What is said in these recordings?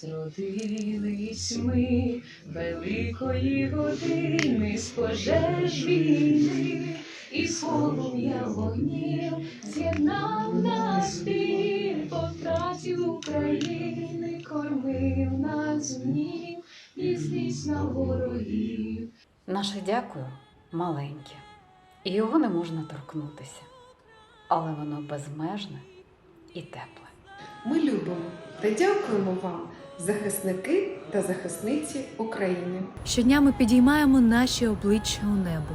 Зродились ми великої години з пожеж війни, і з полум'я вогнів з'єднав нас біль по втраті України, кормив нас гнів і здійснав ворогів. Наше дякую маленьке, і його не можна торкнутися, але воно безмежне і тепле. Ми любимо та дякуємо вам, захисники та захисниці України. Щодня ми підіймаємо наші обличчя у небо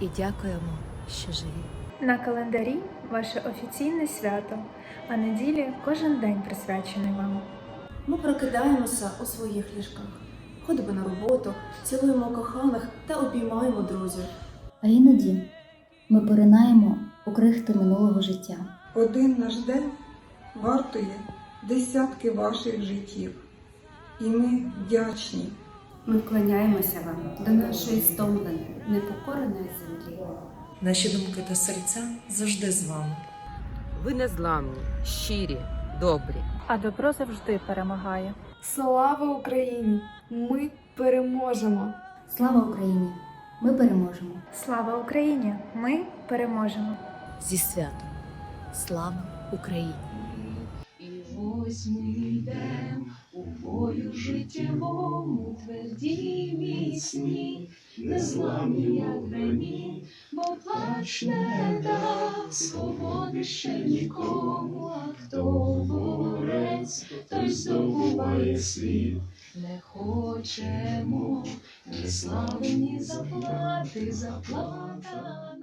і дякуємо, що живі. На календарі ваше офіційне свято, а неділі кожен день присвячений вам. Ми прокидаємося у своїх ліжках, ходимо на роботу, цілуємо коханих та обіймаємо друзів. А іноді ми поринаємо у крихти минулого життя. Один наш день вартує десятки ваших життів. І ми вдячні. Ми вклоняємося вам до нашої стомленої, непокореної землі. Наші думки та серця завжди з вами. Ви незламні, щирі, добрі. А добро завжди перемагає. Слава Україні! Ми переможемо! Слава Україні! Ми переможемо! Слава Україні! Ми переможемо! Зі святом! Слава Україні! Ось ми йдем у бою життєвому, тверді міцні, незламні, як граніт, бо плач не дав свободи ще нікому, а хто борець, той здобуває світ. Не хочемо ні слави, ні заплати, заплата